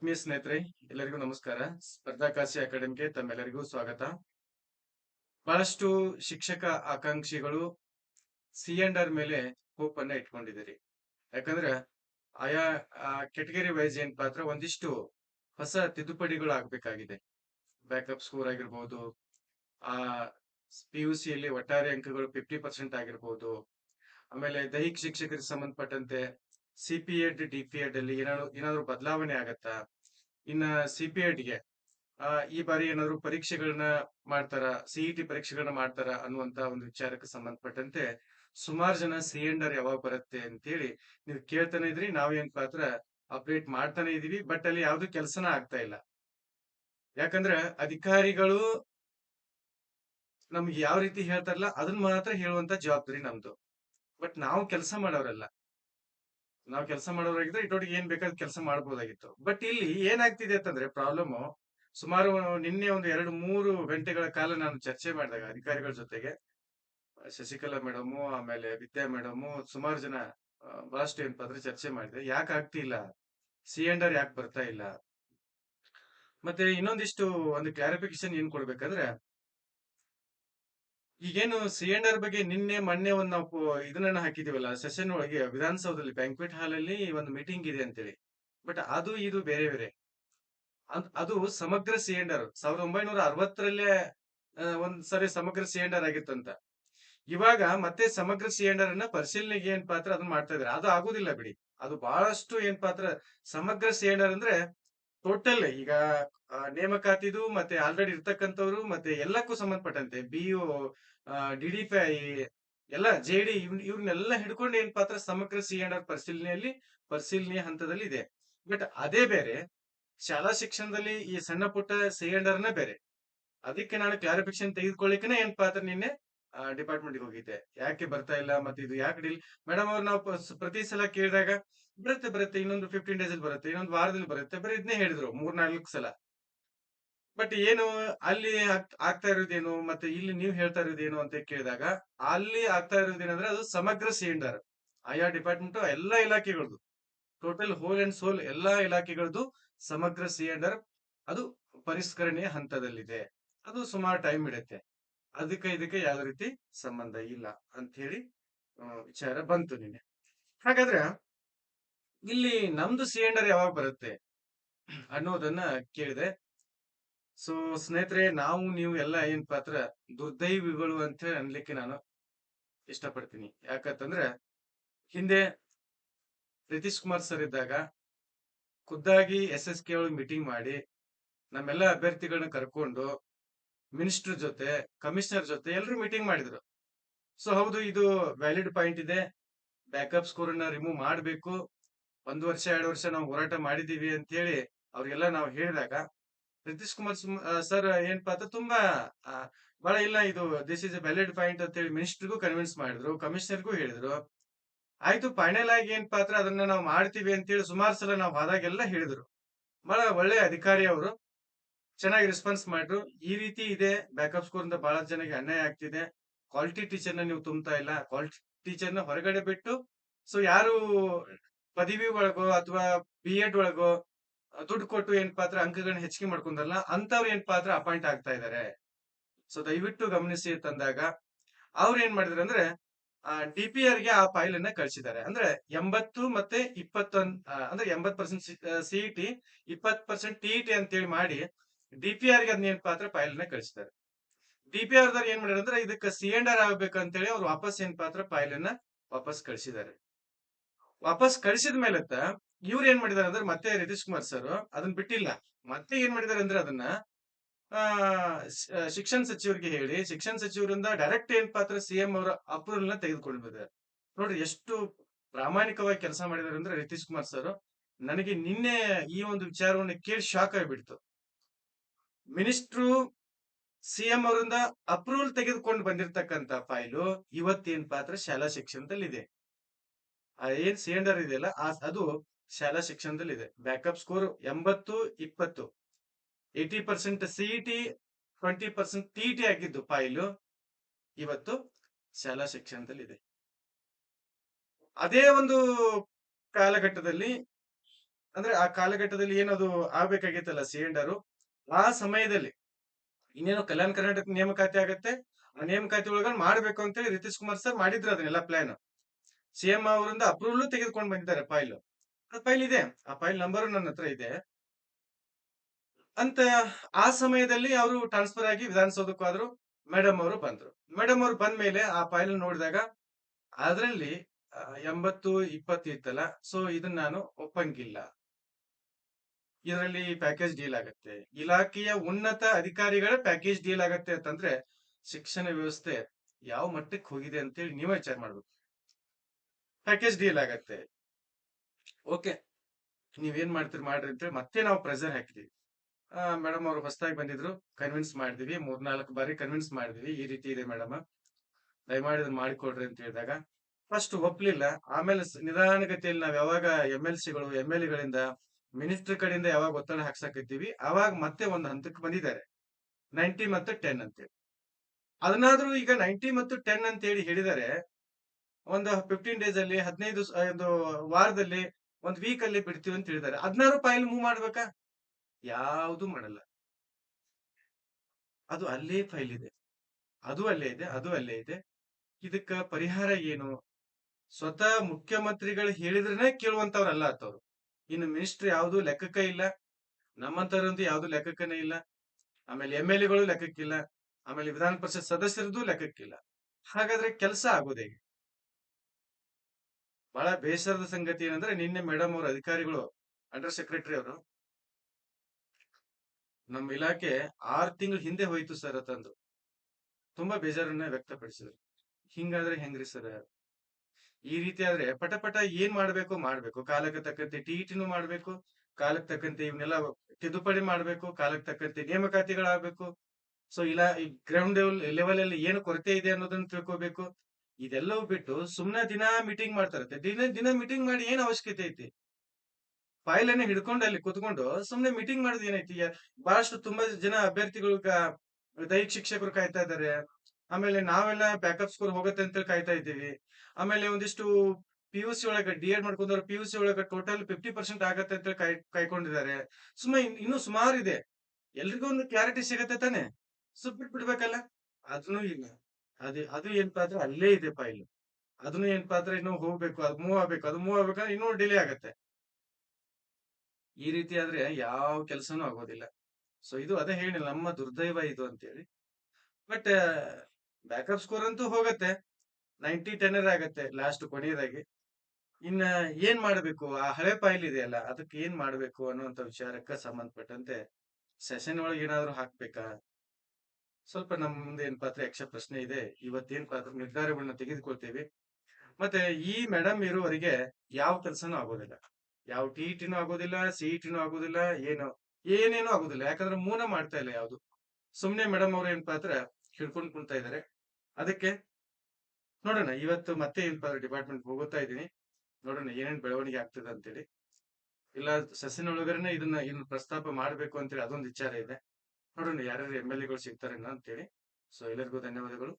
ಆತ್ಮೀಯ ಸ್ನೇಹಿತರೆ, ಎಲ್ಲರಿಗೂ ನಮಸ್ಕಾರ. ಸ್ಪರ್ಧಾಕಾಶಿ ಅಕಾಡೆಮಿಗೆ ತಮ್ಮೆಲ್ಲರಿಗೂ ಸ್ವಾಗತ. ಬಹಳಷ್ಟು ಶಿಕ್ಷಕ ಆಕಾಂಕ್ಷಿಗಳು ಸಿ ಅಂಡ್ ಆರ್ ಮೇಲೆ ಹೋಪ್ ಅನ್ನ ಇಟ್ಕೊಂಡಿದ್ದೀರಿ. ಯಾಕಂದ್ರೆ, ಆಯಾ ಕೆಟಗರಿ ವೈಸ್ ಏನ್ ಪಾತ್ರ, ಒಂದಿಷ್ಟು ಹೊಸ ತಿದ್ದುಪಡಿಗಳು ಆಗ್ಬೇಕಾಗಿದೆ. ಬ್ಯಾಕಪ್ ಸ್ಕೋರ್ ಆಗಿರ್ಬೋದು, ಆ, ಪಿ ಯು ಸಿಯಲ್ಲಿ ಒಟ್ಟಾರೆ ಅಂಕಗಳು ಫಿಫ್ಟಿ ಪರ್ಸೆಂಟ್ ಆಗಿರ್ಬೋದು, ಆಮೇಲೆ ದೈಹಿಕ ಶಿಕ್ಷಕರಿಗೆ ಸಂಬಂಧಪಟ್ಟಂತೆ C P Ed D P Ed ಅಲ್ಲಿ ಏನಾದ್ರು ಏನಾದ್ರು ಬದಲಾವಣೆ ಆಗತ್ತಾ? ಇನ್ನ ಸಿಪಿಎಡ್ಗೆ ಆ, ಈ ಬಾರಿ ಏನಾದ್ರು ಪರೀಕ್ಷೆಗಳನ್ನ ಮಾಡ್ತಾರ? ಸಿಇಟಿ ಪರೀಕ್ಷೆಗಳನ್ನ ಮಾಡ್ತಾರ ಅನ್ನುವಂತ ಒಂದು ವಿಚಾರಕ್ಕೆ ಸಂಬಂಧಪಟ್ಟಂತೆ ಸುಮಾರು ಜನ ಸಿ ಎಂಡರ್ ಯಾವಾಗ ಬರುತ್ತೆ ಅಂತೇಳಿ ನೀವು ಕೇಳ್ತಾನೆ ಇದ್ರಿ ನಾವೇನ್ ಪಾತ್ರ ಅಪ್ಡೇಟ್ ಮಾಡ್ತಾನೆ ಇದೀವಿ ಬಟ್ ಅಲ್ಲಿ ಯಾವ್ದು ಕೆಲಸನ ಆಗ್ತಾ ಇಲ್ಲ. ಯಾಕಂದ್ರೆ ಅಧಿಕಾರಿಗಳು ನಮ್ಗೆ ಯಾವ ರೀತಿ ಹೇಳ್ತಾರಲ್ಲ ಅದನ್ನ ಮಾತ್ರ ಹೇಳುವಂತ ಜವಾಬ್ದಾರಿ ನಮ್ದು. ಬಟ್ ನಾವು ಕೆಲಸ ಮಾಡೋರಲ್ಲ. ನಾವು ಕೆಲಸ ಮಾಡೋರಾಗಿದ್ರೆ ಇಟೋಟಿಗೆ ಏನ್ ಬೇಕಾದ ಕೆಲಸ ಮಾಡಬಹುದಾಗಿತ್ತು ಬಟ್ ಇಲ್ಲಿ ಏನಾಗ್ತಿದೆ ಅಂತಂದ್ರೆ ಪ್ರಾಬ್ಲಮ್ ಸುಮಾರು ನಿನ್ನೆ ಒಂದು ಎರಡು ಮೂರು ಗಂಟೆಗಳ ಕಾಲ ನಾನು ಚರ್ಚೆ ಮಾಡಿದಾಗ ಅಧಿಕಾರಿಗಳ ಜೊತೆಗೆ, ಶಶಿಕಲಾ ಮೇಡಮು, ಆಮೇಲೆ ವಿದ್ಯಾ ಮೇಡಮು, ಸುಮಾರು ಜನ ಬಹಳಷ್ಟು ಏನಪ್ಪಾ ಅಂದ್ರೆ ಚರ್ಚೆ ಮಾಡಿದೆ. ಯಾಕೆ ಆಗ್ತಿಲ್ಲ? ಸಿ ಯಾಕೆ ಬರ್ತಾ ಇಲ್ಲ? ಮತ್ತೆ ಇನ್ನೊಂದಿಷ್ಟು ಒಂದು ಕ್ಲಾರಿಫಿಕೇಶನ್ ಏನ್ ಕೊಡ್ಬೇಕಂದ್ರೆ ಈಗೇನು ಸಿ ಅಂಡರ್ ಬಗ್ಗೆ ನಿನ್ನೆ ಮೊನ್ನೆ ಒಂದು ನಾವು ಇದನ್ನ ಹಾಕಿದೀವಲ್ಲ ಸೆಷನ್ ಒಳಗೆ ವಿಧಾನಸೌಧದಲ್ಲಿ ಬ್ಯಾಂಕ್ವೆಟ್ ಹಾಲ್ ಅಲ್ಲಿ ಒಂದು ಮೀಟಿಂಗ್ ಇದೆ ಅಂತೇಳಿ. ಬಟ್ ಅದು ಇದು ಬೇರೆ ಬೇರೆ. ಅದ್- ಸಮಗ್ರ ಸಿ ಅಂಡರ್ ಸಾವಿರದ ಒಂಬೈನೂರ ಅರವತ್ತರಲ್ಲೇ ಒಂದ್ ಸರಿ ಸಮಗ್ರ ಸಿ ಅಂಡರ್ ಆಗಿತ್ತಂತ ಇವಾಗ ಮತ್ತೆ ಸಮಗ್ರ ಸಿ ಅಂಡರ್ ಅನ್ನ ಪರಿಶೀಲನೆಗೆ ಏನ್ ಪಾತ್ರ ಅದನ್ನ ಮಾಡ್ತಾ ಇದಾರೆ ಅದು ಆಗುದಿಲ್ಲ ಬಿಡಿ. ಅದು ಬಹಳಷ್ಟು ಏನ್ ಪಾತ್ರ, ಸಮಗ್ರ ಸಿ ಅಂಡರ್ ಅಂದ್ರೆ ಟೋಟಲ್ ಈಗ ನೇಮಕಾತಿದು ಮತ್ತೆ ಆಲ್ರೆಡಿ ಇರ್ತಕ್ಕಂಥವ್ರು ಮತ್ತೆ ಎಲ್ಲಕ್ಕೂ ಸಂಬಂಧಪಟ್ಟಂತೆ B U D D P I ಎಲ್ಲ ಜೆ ಡಿ ಇವ್ರನ್ನೆಲ್ಲ ಹಿಡ್ಕೊಂಡು ಏನ್ ಪಾತ್ರ ಸಮಗ್ರ ಸಿ ಅಂಡ್ ಆರ್ ಪರಿಶೀಲನೆಯಲ್ಲಿ ಪರಿಶೀಲನೆಯ ಹಂತದಲ್ಲಿ ಇದೆ. ಬಟ್ ಅದೇ ಬೇರೆ, ಶಾಲಾ ಶಿಕ್ಷಣದಲ್ಲಿ ಈ ಸಣ್ಣ ಪುಟ್ಟ ಸಿ ಆರ್ ಬೇರೆ. ಅದಕ್ಕೆ ನಾನು ಕ್ಲಾರಿಫಿಕೇಶನ್ ತೆಗೆದುಕೊಳ್ಳಿಕ್ಕೆ ಏನ್ ಪಾತ್ರ ನಿನ್ನೆ ಡಿಪಾರ್ಟ್ಮೆಂಟ್ ಹೋಗಿದ್ದೆ. ಯಾಕೆ ಬರ್ತಾ ಇಲ್ಲ ಮತ್ತೆ ಇದು ಯಾಕೆ ಡೀಲ್ ಮೇಡಮ್ ಅವ್ರು ನಾವು ಪ್ರತಿ ಸಲ ಕೇಳಿದಾಗ ಬರುತ್ತೆ ಬರುತ್ತೆ, ಇನ್ನೊಂದು ಫಿಫ್ಟೀನ್ ಡೇಸ್ ಅಲ್ಲಿ ಬರುತ್ತೆ, ಇನ್ನೊಂದು ವಾರದಲ್ಲಿ ಬರುತ್ತೆ, ಬರೀ ಇದನ್ನೇ ಹೇಳಿದ್ರು ಮೂರ್ ನಾಲ್ಕು ಸಲ. ಬಟ್ ಏನು, ಅಲ್ಲಿ ಆಗ್- ಆಗ್ತಾ ಇರೋದೇನು ಮತ್ತೆ ಇಲ್ಲಿ ನೀವು ಹೇಳ್ತಾ ಇರೋದೇನು ಅಂತ ಕೇಳಿದಾಗ, ಅಲ್ಲಿ ಆಗ್ತಾ ಇರೋದೇನಂದ್ರೆ ಅದು ಸಮಗ್ರ ಸಿಲಿಂಡರ್. ಆಯಾ ಡಿಪಾರ್ಟ್ಮೆಂಟ್ ಎಲ್ಲಾ ಇಲಾಖೆಗಳದ್ದು ಟೋಟಲ್ ಹೋಲ್ ಅಂಡ್ ಸೋಲ್ ಎಲ್ಲಾ ಇಲಾಖೆಗಳದ್ದು ಸಮಗ್ರ ಸಿಲಿಂಡರ್ ಅದು ಪರಿಷ್ಕರಣೆಯ ಹಂತದಲ್ಲಿದೆ. ಅದು ಸುಮಾರು ಟೈಮ್ ಹಿಡಿಯುತ್ತೆ ಅದಕ್ಕೆ ಇದಕ್ಕೆ ಯಾವ ರೀತಿ ಸಂಬಂಧ ಇಲ್ಲ ಅಂತ ಹೇಳಿ ವಿಚಾರ ಬಂತು ನಿನ್ನೆ. ಹಾಗಾದ್ರೆ ಇಲ್ಲಿ ನಮ್ದು ಸಿಲಿಂಡರ್ ಯಾವಾಗ ಬರುತ್ತೆ ಅನ್ನೋದನ್ನ ಕೇಳಿದೆ. ಸೊ ಸ್ನೇಹಿತರೆ, ನಾವು, ನೀವು ಎಲ್ಲ ಏನ್ ಪಾತ್ರ ದುರ್ದೈವಿಗಳು ಅಂತ ಹೇಳಿ ಅನ್ಲಿಕ್ಕೆ ನಾನು ಇಷ್ಟಪಡ್ತೀನಿ. ಯಾಕಂತಂದ್ರೆ, ಹಿಂದೆ ನಿತೀಶ್ ಕುಮಾರ್ ಸರ್ ಇದ್ದಾಗ ಖುದ್ದಾಗಿ ಎಸ್ ಎಸ್ ಕೆ ಮೀಟಿಂಗ್ ಮಾಡಿ, ನಮ್ಮೆಲ್ಲ ಅಭ್ಯರ್ಥಿಗಳನ್ನ ಕರ್ಕೊಂಡು ಮಿನಿಸ್ಟರ್ ಜೊತೆ, ಕಮಿಷನರ್ ಜೊತೆ ಎಲ್ಲರೂ ಮೀಟಿಂಗ್ ಮಾಡಿದ್ರು. ಸೊ ಹೌದು, ಇದು ವ್ಯಾಲಿಡ್ ಪಾಯಿಂಟ್ ಇದೆ. ಬ್ಯಾಕಪ್ ಸ್ಕೋರ್ ಅನ್ನ ರಿಮೂವ್ ಮಾಡಬೇಕು. ಒಂದು ವರ್ಷ, ಎರಡು ವರ್ಷ ನಾವು ಹೋರಾಟ ಮಾಡಿದೀವಿ ಅಂತ ಹೇಳಿ ಅವ್ರಿಗೆಲ್ಲ ನಾವು ಹೇಳಿದಾಗ ನಿತೀಶ್ ಕುಮಾರ್ ಸರ್ ಏನಪ್ಪಾ ಅಂತ ತುಂಬಾ ಬಹಳ ಇಲ್ಲ ಇದು this is a valid point ಅಂತ ಹೇಳಿ ಮಿನಿಸ್ಟರ್ಗೂ ಕನ್ವಿನ್ಸ್ ಮಾಡಿದ್ರು, ಕಮಿಷನರ್ಗೂ ಹೇಳಿದ್ರು. ಆಯ್ತು ಫೈನಲ್ ಆಗಿ ಏನ್ ಪಾತ್ರ ಅದನ್ನ ನಾವು ಮಾಡ್ತೀವಿ ಅಂತ ಹೇಳಿ ಸುಮಾರು ಸಲ ನಾವು ಆದಾಗೆಲ್ಲ ಹೇಳಿದ್ರು. ಬಹಳ ಒಳ್ಳೆ ಅಧಿಕಾರಿ ಅವರು. ಚೆನ್ನಾಗಿ ರೆಸ್ಪಾನ್ಸ್ ಮಾಡ್ರು. ಈ ರೀತಿ ಇದೆ. ಬ್ಯಾಕಪ್ ಸ್ಕೋರ್ ಇಂದ ಬಹಳ ಜನಕ್ಕೆ ಅನ್ಯಾಯ ಆಗ್ತಿದೆ. ಕ್ವಾಲಿಟಿ ಟೀಚರ್ನ ನೀವು ತುಂಬ್ತಾ ಇಲ್ಲ. ಕ್ವಾಲಿಟಿ ಟೀಚರ್ನ ಹೊರಗಡೆ ಬಿಟ್ಟು ಸೊ ಯಾರು ಪದವಿ ಒಳಗೋ ಅಥವಾ ಬಿ ಎಡ್ ಒಳಗೋ, ದುಡ್ಡು ಕೊಟ್ಟು ಏನ್ ಪಾತ್ರ ಅಂಕಗಳನ್ನ ಹೆಚ್ಚಿಗೆ ಮಾಡ್ಕೊಂಡಲ್ಲ ಅಂತವ್ರು ಏನ್ ಪಾತ್ರ ಅಪಾಯಿಂಟ್ ಆಗ್ತಾ ಇದಾರೆ. ಸೊ ದಯವಿಟ್ಟು ಗಮನಿಸಿ ತಂದಾಗ, ಅವ್ರು ಏನ್ ಮಾಡಿದ್ರು ಅಂದ್ರೆ ಡಿ ಪಿ ಆರ್ಗೆ ಆ ಫೈಲ್ ಅನ್ನ ಕಳಿಸಿದ್ದಾರೆ. ಅಂದ್ರೆ ಎಂಬತ್ತು ಮತ್ತೆ ಇಪ್ಪತ್ತೊಂದ್ ಅಂದ್ರೆ ಎಂಬತ್ ಪರ್ಸೆಂಟ್ ಸಿಇಟಿ ಇಪ್ಪತ್ ಪರ್ಸೆಂಟ್ ಟಿಇಟಿ ಅಂತೇಳಿ ಮಾಡಿ ಡಿ ಪಿ ಆರ್ಗೆ ಅದನ್ನ ಏನ್ ಪಾತ್ರ ಫೈಲ್ನ ಕಳಿಸ್ತಾರೆ ಡಿಪಿಆರ್ ದವ್ರು ಏನ್ ಮಾಡ್ಯಾರ ಅಂದ್ರೆ ಇದಕ್ಕೆ ಸಿ ಎಂಡ್ ಆರ್ ಆಗ್ಬೇಕಂತೇಳಿ ಅವ್ರು ವಾಪಸ್ ಏನ್ ಪಾತ್ರ? ಫೈಲ್ ಅನ್ನ ವಾಪಸ್ ಕಳಿಸಿದ್ದಾರೆ. ವಾಪಸ್ ಕಳಿಸಿದ ಮೇಲೆ ಇವ್ರು ಏನ್ ಮಾಡಿದಾರೆ ಅಂದ್ರೆ, ಮತ್ತೆ ರಿತೀಶ್ ಕುಮಾರ್ ಸರ್ ಅದನ್ನ ಬಿಟ್ಟಿಲ್ಲ. ಮತ್ತೆ ಏನ್ ಮಾಡಿದಾರೆ ಅಂದ್ರೆ ಅದನ್ನ ಶಿಕ್ಷಣ ಸಚಿವರಿಗೆ ಹೇಳಿ, ಶಿಕ್ಷಣ ಸಚಿವರಿಂದ ಡೈರೆಕ್ಟ್ ಏನ್ ಪಾತ್ರ ಸಿಎಂ ಅವರ ಅಪ್ರೂವಲ್ನ ತೆಗೆದುಕೊಂಡಿದ್ದಾರೆ ನೋಡ್ರಿ ಎಷ್ಟು ಪ್ರಾಮಾಣಿಕವಾಗಿ ಕೆಲಸ ಮಾಡಿದಾರೆ ಅಂದ್ರೆ ರಿತೀಶ್ ಕುಮಾರ್ ಸರ್. ನನಗೆ ನಿನ್ನೆ ಈ ಒಂದು ವಿಚಾರವನ್ನು ಕೇಳಿ ಶಾಕ್ ಆಗಿಬಿಡ್ತು. ಮಿನಿಸ್ಟ್ರು ಸಿಎಂ ಅವರಿಂದ ಅಪ್ರೂವಲ್ ತೆಗೆದುಕೊಂಡು ಬಂದಿರತಕ್ಕಂತ ಫೈಲು ಇವತ್ತೇನ್ ಪಾತ್ರ ಶಾಲಾ ಶಿಕ್ಷಣದಲ್ಲಿದೆ. ಇದೆ ಏನ್ ಸಿಲಿಂಡರ್ ಇದೆಯಲ್ಲ ಅದು ಶಾಲಾ ಶಿಕ್ಷಣದಲ್ಲಿದೆ. ಬ್ಯಾಕಪ್ ಸ್ಕೋರ್ ಎಂಬತ್ತು, ಇಪ್ಪತ್ತು. Eighty percent CET twenty percent TET ಆಗಿದ್ದು ಫೈಲು ಇವತ್ತು ಶಾಲಾ ಶಿಕ್ಷಣದಲ್ಲಿದೆ. ಅದೇ ಒಂದು ಕಾಲಘಟ್ಟದಲ್ಲಿ, ಅಂದ್ರೆ ಆ ಕಾಲಘಟ್ಟದಲ್ಲಿ ಏನದು ಆಗ್ಬೇಕಾಗಿತ್ತಲ್ಲ ಸಿಲಿಂಡರು? ಆ ಸಮಯದಲ್ಲಿ ಇನ್ನೇನು ಕಲ್ಯಾಣ ಕರ್ನಾಟಕ ನೇಮಕಾತಿ ಆಗತ್ತೆ, ಆ ನೇಮಕಾತಿ ಒಳಗ ಮಾಡ್ಬೇಕು ಅಂತೇಳಿ ನಿತೀಶ್ ಕುಮಾರ್ ಸರ್ ಮಾಡಿದ್ರು ಅದನ್ನೆಲ್ಲ ಪ್ಲಾನ್ ಸಿಎಂ ಅವರಿಂದ ಅಪ್ರೂವಲ್ ತೆಗೆದುಕೊಂಡು ಬಂದಿದ್ದಾರೆ ಫೈಲ್ ಆ ಫೈಲ್ ಇದೆ. ಆ ಫೈಲ್ ನಂಬರ್ ನನ್ನ ಹತ್ರ ಇದೆ. ಅಂತ ಆ ಸಮಯದಲ್ಲಿ ಅವರು ಟ್ರಾನ್ಸ್ಫರ್ ಆಗಿ ವಿಧಾನಸೌಧಕ್ಕಾದ್ರು ಮೇಡಮ್ ಅವರು ಬಂದ್ರು. ಮೇಡಮ್ ಅವರು ಬಂದ ಮೇಲೆ ಆ ಫೈಲ್ ನೋಡಿದಾಗ ಅದರಲ್ಲಿ ಎಂಬತ್ತು, ಇಪ್ಪತ್ತು ಇತ್ತಲ್ಲ ಸೊ ಇದನ್ನ ನಾನು ಒಪ್ಪಂಗಿಲ್ಲ. ಇದರಲ್ಲಿ ಪ್ಯಾಕೇಜ್ ಡೀಲ್ ಆಗತ್ತೆ. ಇಲಾಖೆಯ ಉನ್ನತ ಅಧಿಕಾರಿಗಳ ಪ್ಯಾಕೇಜ್ ಡೀಲ್ ಆಗತ್ತೆ ಅಂತಂದ್ರೆ ಶಿಕ್ಷಣ ವ್ಯವಸ್ಥೆ ಯಾವ ಮಟ್ಟಕ್ಕೆ ಹೋಗಿದೆ ಅಂತೇಳಿ ನೀವೇ ವಿಚಾರ ಮಾಡ್ಬೇಕು. ಪ್ಯಾಕೇಜ್ ಡೀಲ್ ಆಗತ್ತೆ. ಓಕೆ ನೀವೇನ್ ಮಾಡ್ತೀರಿ ಮಾಡ್ರಿ ಅಂತೇಳಿ ಮತ್ತೆ ನಾವು ಪ್ರೆಸರ್ ಹಾಕಿದೀವಿ. ಮೇಡಮ್ ಅವರು ಹೊಸದಾಗಿ ಬಂದಿದ್ರು ಕನ್ವಿನ್ಸ್ ಮಾಡಿದ್ವಿ. ಮೂರ್ನಾಲ್ಕು ಬಾರಿ ಕನ್ವಿನ್ಸ್ ಮಾಡಿದ್ವಿ. ಈ ರೀತಿ ಇದೆ ಮೇಡಮ್ ದಯಮಾಡಿ ಇದನ್ನ ಮಾಡಿಕೊಡ್ರಿ ಅಂತ ಹೇಳಿದಾಗ ಫಸ್ಟ್ ಒಪ್ಲಿಲ್ಲ. ಆಮೇಲೆ ನಿಧಾನಗತಿಯಲ್ಲಿ ನಾವ್ ಯಾವಾಗ ಎಂ ಎಲ್ ಸಿಗಳು ಎಂ ಎಲ್ ಗಳಿಂದ ಮಿನಿಸ್ಟರ್ ಕಡೆಯಿಂದ ಯಾವಾಗ ಒತ್ತಡ ಹಾಕ್ಸಕತ್ತೀವಿ, ಅವಾಗ ಮತ್ತೆ ಒಂದು ಹಂತಕ್ಕೆ ಬಂದಿದ್ದಾರೆ. ನೈಂಟಿ ಮತ್ತು ಟೆನ್ ಅಂತೇಳಿ. ಅದನ್ನಾದ್ರೂ ಈಗ ನೈಂಟಿ ಮತ್ತು ಟೆನ್ ಅಂತ ಹೇಳಿ ಹೇಳಿದರೆ, ಒಂದು ಫಿಫ್ಟೀನ್ ಡೇಸ್ ಅಲ್ಲಿ, ಹದಿನೈದು ಒಂದು ವಾರದಲ್ಲಿ, ಒಂದು ವೀಕ್ ಅಲ್ಲಿ ಬಿಡ್ತೀವಿ ಅಂತ ಹೇಳಿದ್ದಾರೆ. ಹದಿನಾರು ಫೈಲ್ ಮೂವ್ ಮಾಡ್ಬೇಕಾ? ಯಾವುದು ಮಾಡಲ್ಲ. ಅದು ಅಲ್ಲೇ ಫೈಲ್ ಇದೆ. ಅದು ಅಲ್ಲೇ ಇದೆ, ಅದು ಅಲ್ಲೇ ಇದೆ. ಇದಕ್ಕ ಪರಿಹಾರ ಏನು? ಸ್ವತಃ ಮುಖ್ಯಮಂತ್ರಿಗಳು ಹೇಳಿದ್ರೆ ಕೇಳುವಂತವ್ರಲ್ಲ ಆತವ್ರು. ಇನ್ನು ಮಿನಿಸ್ಟರ್ ಯಾವುದು ಲೆಕ್ಕಕ್ಕೆ ಇಲ್ಲ. ನಮ್ಮಂತರಂತೂ ಯಾವುದು ಲೆಕ್ಕಕ್ಕನೇ ಇಲ್ಲ. ಆಮೇಲೆ ಎಂ ಎಲ್ ಎಗಳು ಲೆಕ್ಕಕ್ಕಿಲ್ಲ. ಆಮೇಲೆ ವಿಧಾನ ಪರಿಷತ್ ಸದಸ್ಯರದ್ದು ಲೆಕ್ಕಕ್ಕಿಲ್ಲ. ಹಾಗಾದ್ರೆ ಕೆಲಸ ಆಗೋದೇ ಬಹಳ ಬೇಸರದ ಸಂಗತಿ ಏನಂದ್ರೆ ನಿನ್ನೆ ಮೇಡಮ್ ಅವ್ರ ಅಧಿಕಾರಿಗಳು ಅಂಡರ್ ಸೆಕ್ರೆಟರಿ ಅವರು, ನಮ್ಮ ಇಲಾಖೆ ಆರು ತಿಂಗಳು ಹಿಂದೆ ಹೋಯ್ತು ಸರ್ ಅಂತಂದು ತುಂಬಾ ಬೇಜಾರನ್ನ ವ್ಯಕ್ತಪಡಿಸಿದ್ರು. ಹಿಂಗಾದ್ರೆ ಹೆಂಗ್ರಿ ಸರ್ ಈ ರೀತಿ ಆದ್ರೆ ಪಟ ಪಟ ಏನ್ ಮಾಡ್ಬೇಕು ಮಾಡ್ಬೇಕು. ಕಾಲಕ್ಕೆ ತಕ್ಕಂತೆ ಟಿಇಟಿನೂ ಮಾಡ್ಬೇಕು, ಕಾಲಕ್ಕೆ ತಕ್ಕಂತೆ ಇವನ್ನೆಲ್ಲ ತಿದ್ದುಪಡಿ ಮಾಡ್ಬೇಕು, ಕಾಲಕ್ಕೆ ತಕ್ಕಂತೆ ನೇಮಕಾತಿಗಳಾಗ್ಬೇಕು. ಸೊ ಇಲ್ಲ ಈ ಗ್ರೌಂಡ್ ಲೆವೆಲ್ ಅಲ್ಲಿ ಏನು ಕೊರತೆ ಇದೆ ಅನ್ನೋದನ್ನ ತಿಳ್ಕೊಬೇಕು. ಇದೆಲ್ಲವೂ ಬಿಟ್ಟು ಸುಮ್ನೆ ದಿನ ಮೀಟಿಂಗ್ ಮಾಡ್ತಾರತ್ತೆ ದಿನ ದಿನ ಮೀಟಿಂಗ್ ಮಾಡಿ ಏನ್ ಅವಶ್ಯಕತೆ ಐತಿ? ಫೈಲ್ ಅನ್ನ ಹಿಡ್ಕೊಂಡು ಅಲ್ಲಿ ಕುತ್ಕೊಂಡು ಸುಮ್ನೆ ಮೀಟಿಂಗ್ ಮಾಡೋದು ಏನೈತಿ ಬಹಳಷ್ಟು ತುಂಬಾ ಜನ ಅಭ್ಯರ್ಥಿಗಳು ದೈಹಿಕ ಶಿಕ್ಷಕರು ಕಾಯ್ತಾ ಇದ್ದಾರೆ. ಆಮೇಲೆ ನಾವೆಲ್ಲ ಬ್ಯಾಕಪ್ ಸ್ಕೋರ್ ಹೋಗುತ್ತೆ ಅಂತ ಕಾಯ್ತಾ ಇದ್ದೀವಿ. ಆಮೇಲೆ ಒಂದಿಷ್ಟು ಪಿ ಯು ಸಿ ಒಳಗ ಡಿ ಎಡ್ ಮಾಡ್ಕೊಂಡ್ರೆ ಪಿ ಯು ಸಿ ಒಳಗ ಟೋಟಲ್ ಫಿಫ್ಟಿ ಪರ್ಸೆಂಟ್ ಆಗತ್ತೆ ಅಂತ ಕಾಯ್, ಕಾಯ್ಕೊಂಡಿದ್ದಾರೆ. ಸುಮ್ಮ ಇನ್ನೂ ಸುಮಾರು ಇದೆ. ಎಲ್ರಿಗೂ ಒಂದು ಕ್ಲಾರಿಟಿ ಸಿಗತ್ತೆ ತಾನೆ? ಸುಬ್ಬಿಟ್ ಬಿಡ್ಬೇಕಲ್ಲ? ಅದನ್ನು ಇಲ್ಲ ಅದೇ, ಅದು ಏನಪ್ಪಾ ಅಂದ್ರೆ ಅಲ್ಲೇ ಇದೆ ಫೈಲ್ ಅದನ್ನು ಏನಪ್ಪಾ ಅಂದ್ರೆ ಇನ್ನೂ ಹೋಗ್ಬೇಕು, ಅದು ಮೂವ್ ಆಗ್ಬೇಕು, ಅದು ಮೂವ್ ಆಗ್ಬೇಕಂದ್ರೆ ಇನ್ನೂ ಡಿಲೇ ಆಗತ್ತೆ. ಈ ರೀತಿ ಆದ್ರೆ ಯಾವ ಕೆಲಸನೂ ಆಗೋದಿಲ್ಲ. ಸೊ ಇದು ಅದೇ ಹೇಳಿ ನಮ್ಮ ದುರ್ದೈವ ಇದು ಅಂತೇಳಿ. ಬಟ್ ಬ್ಯಾಕಪ್ ಸ್ಕೋರ್ ಅಂತೂ ಹೋಗತ್ತೆ. ನೈಂಟಿ ಟೆನ್ನರ್ ಆಗತ್ತೆ ಲಾಸ್ಟ್ ಕೊನೆಯದಾಗಿ. ಇನ್ನ ಏನ್ ಮಾಡಬೇಕು? ಆ ಹಳೆ ಫೈಲ್ ಇದೆಯಲ್ಲ, ಅದಕ್ಕೆ ಏನ್ ಮಾಡ್ಬೇಕು ಅನ್ನುವಂತ ವಿಚಾರಕ್ಕೆ ಸಂಬಂಧಪಟ್ಟಂತೆ ಸೆಷನ್ ಒಳಗೆ ಏನಾದ್ರು ಹಾಕ್ಬೇಕಾ? ಸ್ವಲ್ಪ ನಮ್ಮ ಮುಂದೆ ಏನ್ ಪಾತ್ರ, ಯಕ್ಷ ಪ್ರಶ್ನೆ ಇದೆ. ಇವತ್ತೇನ್ ಪಾತ್ರ ನಿರ್ಧಾರಗಳನ್ನ ತೆಗೆದುಕೊಳ್ತೇವೆ. ಮತ್ತೆ ಈ ಮೇಡಮ್ ಇರುವವರಿಗೆ ಯಾವ ಕೆಲಸನೂ ಆಗೋದಿಲ್ಲ. ಯಾವ ಟಿಇಟಿನೂ ಆಗೋದಿಲ್ಲ ಸಿಇಟಿನೂ ಆಗೋದಿಲ್ಲ, ಏನು, ಏನೇನೂ ಆಗೋದಿಲ್ಲ. ಯಾಕಂದ್ರೆ ಮೂನ ಮಾಡ್ತಾ ಇಲ್ಲ ಯಾವ್ದು. ಸುಮ್ನೆ ಮೇಡಮ್ ಅವ್ರ ಏನ್ ಅಂದ್ರೆ ಹಿಡ್ಕೊಂಡು ಕುಂತ ಇದ್ದಾರೆ ಅದಕ್ಕೆ ನೋಡೋಣ, ಇವತ್ತು ಮತ್ತೆ ಏನಪ್ಪಾ ಡಿಪಾರ್ಟ್ಮೆಂಟ್ ಹೋಗುತ್ತಾ ಇದ್ದೀನಿ. ನೋಡೋಣ ಏನೇನ್ ಬೆಳವಣಿಗೆ ಆಗ್ತದೆ ಅಂತೇಳಿ. ಇಲ್ಲ ಸೆಷನ್ ಒಳಗರೇನೆ ಇದನ್ನ ಇನ್ನು ಪ್ರಸ್ತಾಪ ಮಾಡಬೇಕು ಅಂತೇಳಿ ಅದೊಂದು ವಿಚಾರ ಇದೆ. ನೋಡೋಣ ಯಾರ್ಯಾರು ಎಂ ಎಲ್ ಎಗಳು ಸಿಗ್ತಾರೆ ಅಂತೇಳಿ. ಸೊ ಎಲ್ಲರಿಗೂ ಧನ್ಯವಾದಗಳು.